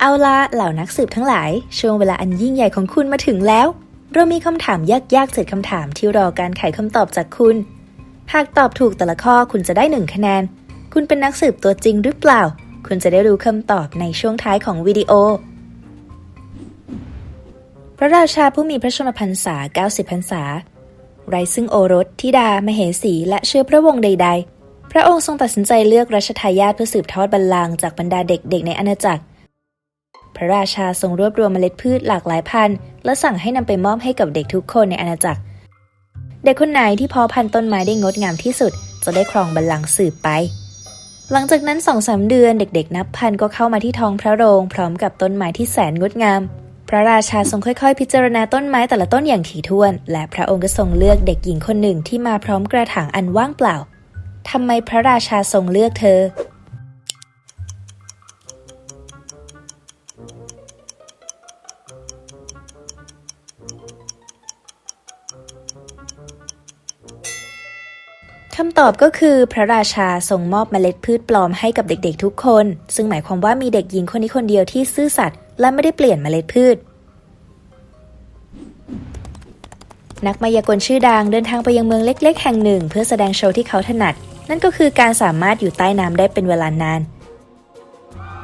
เอาละเหล่านักสืบทั้งหลาย ช่วงเวลาอันยิ่งใหญ่ของคุณมาถึงแล้ว เรามีคำถามยากๆเจ็ดคำถามที่รอการไขคำตอบจากคุณ หากตอบถูกแต่ละข้อคุณจะได้หนึ่งคะแนน คุณเป็นนักสืบตัวจริงหรือเปล่า คุณจะได้รู้คำตอบในช่วงท้ายของวิดีโอ พระราชาผู้มีพระชนมพรรษา 90 พรรษา ไรซึ่งโอรสธิดา มเหสี และเชื้อพระวงศ์ใด ๆ ระองค์ทรงตัดสินใจเลือกรัชทายาทเพื่อสืบทอดบัลลังก์จากบรรดาเด็กๆในอาณาจักร พระราชาทรงรวบรวมเมล็ดพืชหลากหลายพันธุ์ และสั่งให้นำไปมอบให้กับเด็กทุกคนในอาณาจักร เด็กคนไหนที่เพาะพันธุ์ต้นไม้ได้งดงามที่สุด จะได้ครองบัลลังก์สืบไป หลังจากนั้นสองสามเดือนเด็กๆ นับพันก็เข้ามาที่ท้องพระโรง พร้อมกับต้นไม้ที่แสนงดงามพระราชาทรงค่อยๆ พิจารณาต้นไม้แต่ละต้นอย่างถี่ถ้วน และพระองค์ก็ทรงเลือกเด็กหญิงคนหนึ่งที่มาพร้อมกระถางอันว่างเปล่า ทำไมพระราชาทรงเลือกเธอ คำตอบก็คือพระราชาทรงมอบเมล็ดพืชปลอมให้กับเด็กๆทุกคน ซึ่งหมายความว่ามีเด็กหญิงคนนี้คนเดียวที่ซื่อสัตย์และไม่ได้เปลี่ยนเมล็ดพืชนักมายากลชื่อดังเดินทางไปยังเมืองเล็ก ๆ แห่งหนึ่ง เพื่อแสดงโชว์ที่เขาถนัด นั่นก็คือการสามารถอยู่ใต้น้ำได้เป็นเวลานาน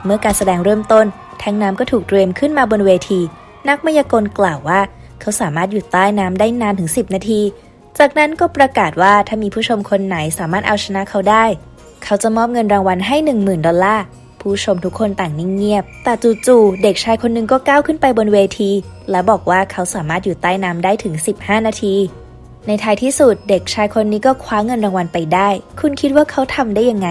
เมื่อการแสดงเริ่มต้น แทงน้ำก็ถูกเตรียมขึ้นมาบนเวที นักมายากลกล่าวว่า เขาสามารถอยู่ใต้น้ำได้นานถึง 10 นาที จากนั้นก็ประกาศว่าถ้ามีผู้ชมคนไหนสามารถเอาชนะเขาได้ เขาจะมอบเงินรางวัลให้ 10,000 ดอลลาร์ผู้ชมทุกคนต่างนิ่งเงียบ แต่จู่ๆ เด็กชายคนหนึ่งก็ก้าวขึ้นไปบนเวที และบอกว่าเขาสามารถอยู่ใต้น้ำได้ถึง 15 นาที ในท้ายที่สุดเด็กชายคนนี้ก็คว้าเงินรางวัลไปได้ คุณคิดว่าเขาทำได้ยังไง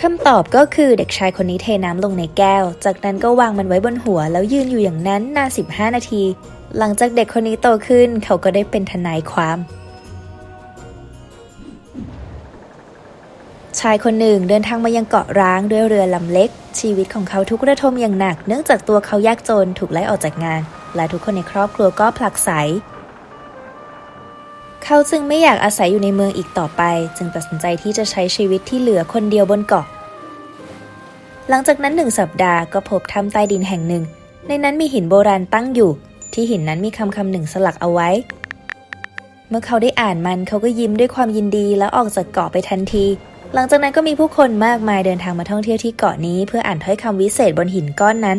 คำตอบก็คือเด็กชายคนนี้เทน้ำลงในแก้ว จากนั้นก็วางมันไว้บนหัว แล้วยืนอยู่อย่างนั้นนาน 15 นาที หลังจากเด็กคนนี้โตขึ้นเขาก็ได้เป็นทนายความ ชายคนหนึ่งเดินทางมายังเกาะร้างด้วยเรือลำเล็ก ชีวิตของเขาทุกระทมอย่างหนัก เนื่องจากตัวเขายากจนถูกไล่ออกจากงาน และทุกคนในครอบครัวก็ผลักไส เขาจึงไม่อยากอาศัยอยู่ในเมืองอีกต่อไป จึงตัดสินใจที่จะใช้ชีวิตที่เหลือคนเดียวบนเกาะ หลังจากนั้นหนึ่งสัปดาห์ก็พบถ้ำใต้ดินแห่งหนึ่ง ในนั้นมีหินโบราณตั้งอยู่ ที่หินนั้นมีคำคำหนึ่งสลักเอาไว้ เมื่อเขาได้อ่านมันเขาก็ยิ้มด้วยความยินดีแล้วออกจากเกาะไปทันที หลังจากนั้นก็มีผู้คนมากมายเดินทางมาท่องเที่ยวที่เกาะนี้เพื่ออ่านถ้อยคำวิเศษบนหินก้อนนั้น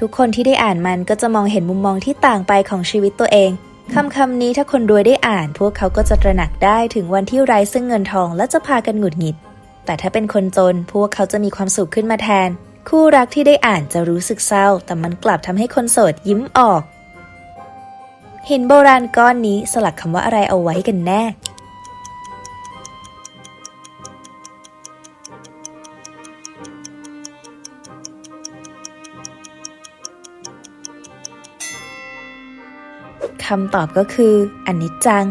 ทุกคนที่ได้อ่านมันก็จะมองเห็นมุมมองที่ต่างไปของชีวิตตัวเองคำคำนี้ถ้าคนรวยได้อ่าน พวกเขาก็จะตระหนักได้ถึงวันที่ไร้ซึ่งเงินทองและจะพากันหงุดหงิด แต่ถ้าเป็นคนจน พวกเขาจะมีความสุขขึ้นมาแทน คู่รักที่ได้อ่านจะรู้สึกเศร้า แต่มันกลับทำให้คนโสดยิ้มออกหินโบราณก้อนนี้สลักคำว่าอะไรเอาไว้กันแน่ คำตอบก็คืออนิจจัง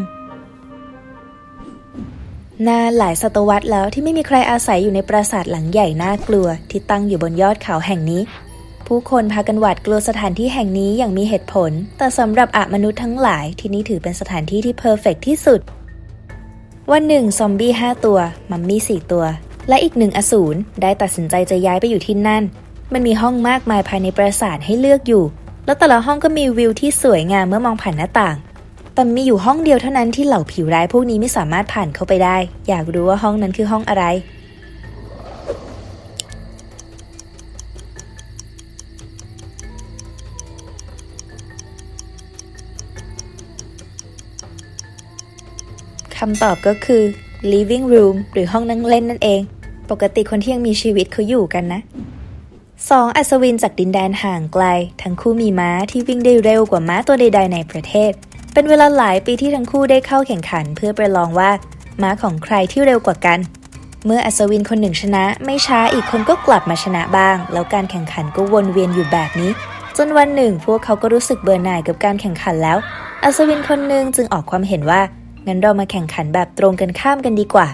นานหลายศตวรรษแล้วที่ไม่มีใครอาศัยอยู่ในปราสาทหลังใหญ่น่ากลัว ที่ตั้งอยู่บนยอดเขาแห่งนี้ ผู้คนพากันหวาดกลัวสถานที่แห่งนี้อย่างมีเหตุผล แต่สำหรับอะมนุษย์ทั้งหลายที่นี่ถือเป็นสถานที่ที่เพอร์เฟกที่สุด วันหนึ่งซอมบี้5ตัว มัมมี่ 4 ตัว และอีกหนึ่งอสูรได้ตัดสินใจจะย้ายไปอยู่ที่นั่น มันมีห้องมากมายภายในปราสาทให้เลือกอยู่ แล้วแต่ละห้องก็มีวิวที่สวยงามเมื่อมองผ่านหน้าต่าง แต่มีอยู่ห้องเดียวเท่านั้นที่เหล่าผิวร้ายพวกนี้ไม่สามารถผ่านเข้าไปได้ อยากรู้ว่าห้องนั้นคือห้องอะไรคำตอบก็คือ living room หรือห้องนั่งเล่นนั่นเอง ปกติคนที่ยังมีชีวิตเขาอยู่กันนะ สองอัศวินจากดินแดนห่างไกล ทั้งคู่มีม้าที่วิ่งได้เร็วกว่าม้าตัวใด ๆ ในประเทศ เป็นเวลาหลายปีที่ทั้งคู่ได้เข้าแข่งขัน เพื่อประลองว่าม้าของใครที่เร็วกว่ากัน เมื่ออัศวินคนหนึ่งชนะ ไม่ช้าอีกคนก็กลับมาชนะบ้าง แล้วการแข่งขันก็วนเวียนอยู่แบบนี้ จนวันหนึ่ง พวกเขาก็รู้สึกเบื่อหน่ายกับการแข่งขันแล้ว อัศวินคนหนึ่งจึงออกความเห็นว่างั้นเรามาแข่งขันแบบตรงกันข้ามกันดีกว่า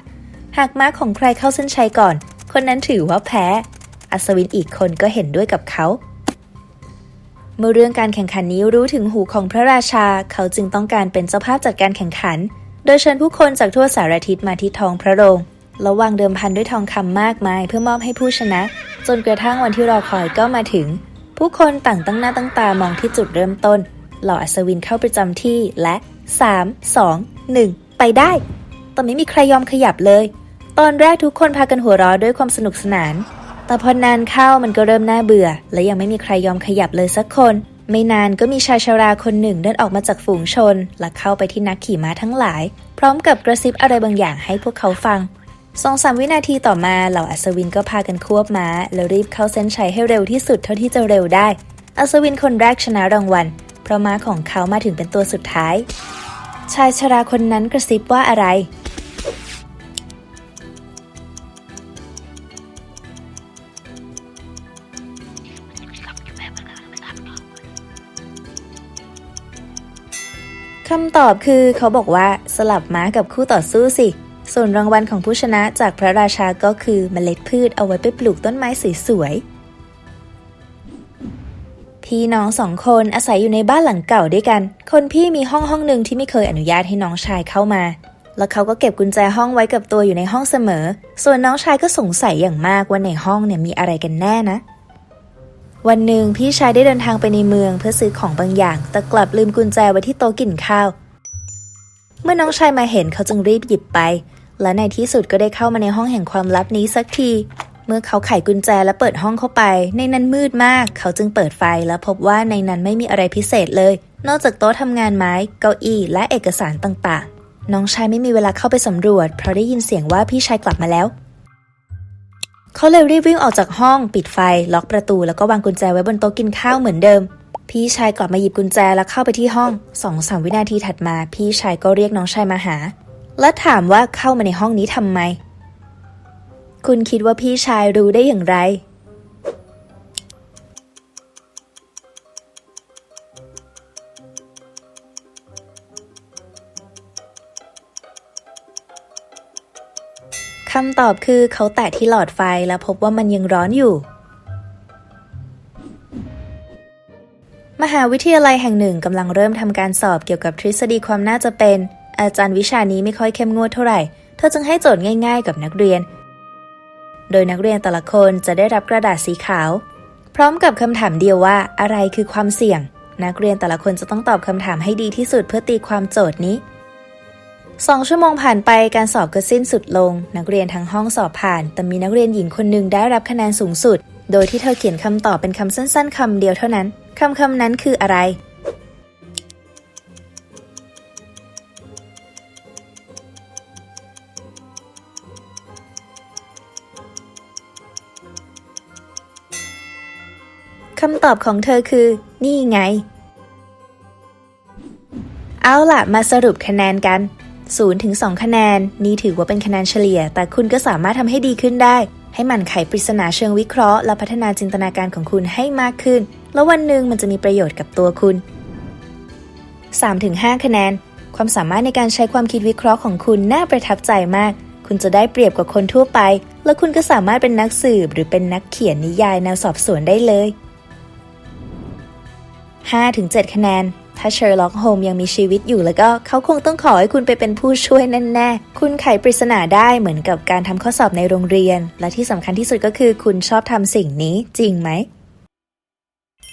หากม้าของใครเข้าเส้นชัยก่อน คนนั้นถือว่าแพ้ อัศวินอีกคนก็เห็นด้วยกับเขา เมื่อเรื่องการแข่งขันนี้รู้ถึงหูของพระราชา เขาจึงต้องการเป็นเจ้าภาพจัดการแข่งขัน โดยเชิญผู้คนจากทั่วสารทิศมาที่ท้องพระโรงแล้ววางเดิมพันด้วยทองคำมากมายเพื่อมอบให้ผู้ชนะ จนกระทั่งวันที่รอคอยก็มาถึง ผู้คนต่างตั้งหน้าตั้งตามองที่จุดเริ่มต้น เหล่าอัศวินเข้าประจำที่และ 3 2 1 ไปได้แต่ไม่มีใครยอมขยับเลย ตอนแรกทุกคนพากันหัวเราะด้วยความสนุกสนาน แต่พอนานเข้ามันก็เริ่มน่าเบื่อ และยังไม่มีใครยอมขยับเลยสักคน ไม่นานก็มีชายชราคนหนึ่งเดินออกมาจากฝูงชน และเข้าไปที่นักขี่ม้าทั้งหลาย พร้อมกับกระซิบอะไรบางอย่างให้พวกเขาฟังสองสามวินาทีต่อมาเหล่าอัศวินก็พากันควบม้า แล้วรีบเข้าเส้นชัยให้เร็วที่สุดเท่าที่จะเร็วได้ อัศวินคนแรกชนะรางวัล เพราะม้าของเขามาถึงเป็นตัวสุดท้าย ชายชราคนนั้นกระซิบว่าอะไร คำตอบคือเขาบอกว่าสลับม้ากับคู่ต่อสู้สิ ส่วนรางวัลของผู้ชนะจากพระราชาก็คือเมล็ดพืชเอาไว้ไปปลูกต้นไม้สวยๆ พี่น้องสองคนอาศัยอยู่ในบ้านหลังเก่าด้วยกัน คนพี่มีห้องห้องหนึ่งที่ไม่เคยอนุญาตให้น้องชายเข้ามา แล้วเขาก็เก็บกุญแจห้องไว้กับตัวอยู่ในห้องเสมอ ส่วนน้องชายก็สงสัยอย่างมากว่าในห้องเนี่ยมีอะไรกันแน่นะ วันหนึ่งพี่ชายได้เดินทางไปในเมืองเพื่อซื้อของบางอย่าง แต่กลับลืมกุญแจไว้ที่โต๊ะกินข้าว เมื่อน้องชายมาเห็นเขาจึงรีบหยิบไป และในที่สุดก็ได้เข้ามาในห้องแห่งความลับนี้สักที เมื่อเขาไขกุญแจและเปิดห้องเข้าไป ในนั้นมืดมาก เขาจึงเปิดไฟและพบว่าในนั้นไม่มีอะไรพิเศษเลย นอกจากโต๊ะทำงานไม้ เก้าอี้และเอกสารต่างๆ น้องชายไม่มีเวลาเข้าไปสำรวจ เพราะได้ยินเสียงว่าพี่ชายกลับมาแล้ว เขาเลยรีบวิ่งออกจากห้อง ปิดไฟ ล็อกประตู แล้วก็วางกุญแจไว้บนโต๊ะกินข้าวเหมือนเดิม พี่ชายกลับมาหยิบกุญแจแล้วเข้าไปที่ห้องสองสามวินาทีถัดมา พี่ชายก็เรียกน้องชายมาหา และถามว่าเข้ามาในห้องนี้ทำไม คุณคิดว่าพี่ชายรู้ได้อย่างไร คำตอบคือเขาแตะที่หลอดไฟแล้วพบว่ามันยังร้อนอยู่ มหาวิทยาลัยแห่งหนึ่งกำลังเริ่มทำการสอบเกี่ยวกับทฤษฎีความน่าจะเป็น อาจารย์วิชานี้ไม่ค่อยเข้มงวดเท่าไหร่ เธอจึงให้โจทย์ง่าย ๆ กับนักเรียน โดยนักเรียนแต่ละคนจะได้รับกระดาษสีขาว พร้อมกับคำถามเดียวว่าอะไรคือความเสี่ยง นักเรียนแต่ละคนจะต้องตอบคำถามให้ดีที่สุดเพื่อตีความโจทย์นี้ สองชั่วโมงผ่านไปการสอบก็สิ้นสุดลง นักเรียนทั้งห้องสอบผ่าน แต่มีนักเรียนหญิงคนหนึ่งได้รับคะแนนสูงสุด โดยที่เธอเขียนคำตอบเป็นคำสั้นๆคำเดียวเท่านั้นคำคำนั้นคืออะไร คำตอบของเธอคือ นี่ไง เอาล่ะ มาสรุปคะแนนกัน 0ถึง2คะแนน นี่ถือว่าเป็นคะแนนเฉลี่ย แต่คุณก็สามารถทำให้ดีขึ้นได้ ให้มันไขปริศนาเชิงวิเคราะห์และพัฒนาจินตนาการของคุณให้มากขึ้น แล้ววันหนึ่งมันจะมีประโยชน์กับตัวคุณ3ถึง5คะแนน ความสามารถในการใช้ความคิดวิเคราะห์ของคุณน่าประทับใจมาก คุณจะได้เปรียบกว่าคนทั่วไป และคุณก็สามารถเป็นนักสืบหรือเป็นนักเขียนนิยายแนวสอบสวนได้เลย5-7 คะแนน ถ้าเชอร์ล็อกโฮมยังมีชีวิตอยู่แล้วก็เขาคงต้องขอให้คุณไปเป็นผู้ช่วยแน่ๆ คุณไขปริศนาได้เหมือนกับการทำข้อสอบในโรงเรียน และที่สำคัญที่สุดก็คือคุณชอบทำสิ่งนี้จริงไหม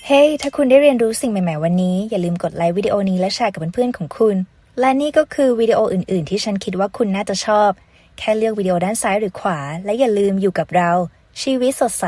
เฮ้ hey, ถ้าคุณได้เรียนรู้สิ่งใหม่ ๆ วันนี้ อย่าลืมกดไลค์วิดีโอนี้และแชร์กับเพื่อนๆของคุณ และนี่ก็คือวิดีโออื่น ๆ ที่ฉันคิดว่าคุณน่าจะชอบ แค่เลือกวิดีโอด้านซ้ายหรือขวา และอย่าลืมอยู่กับเรา ชีวิตสดใส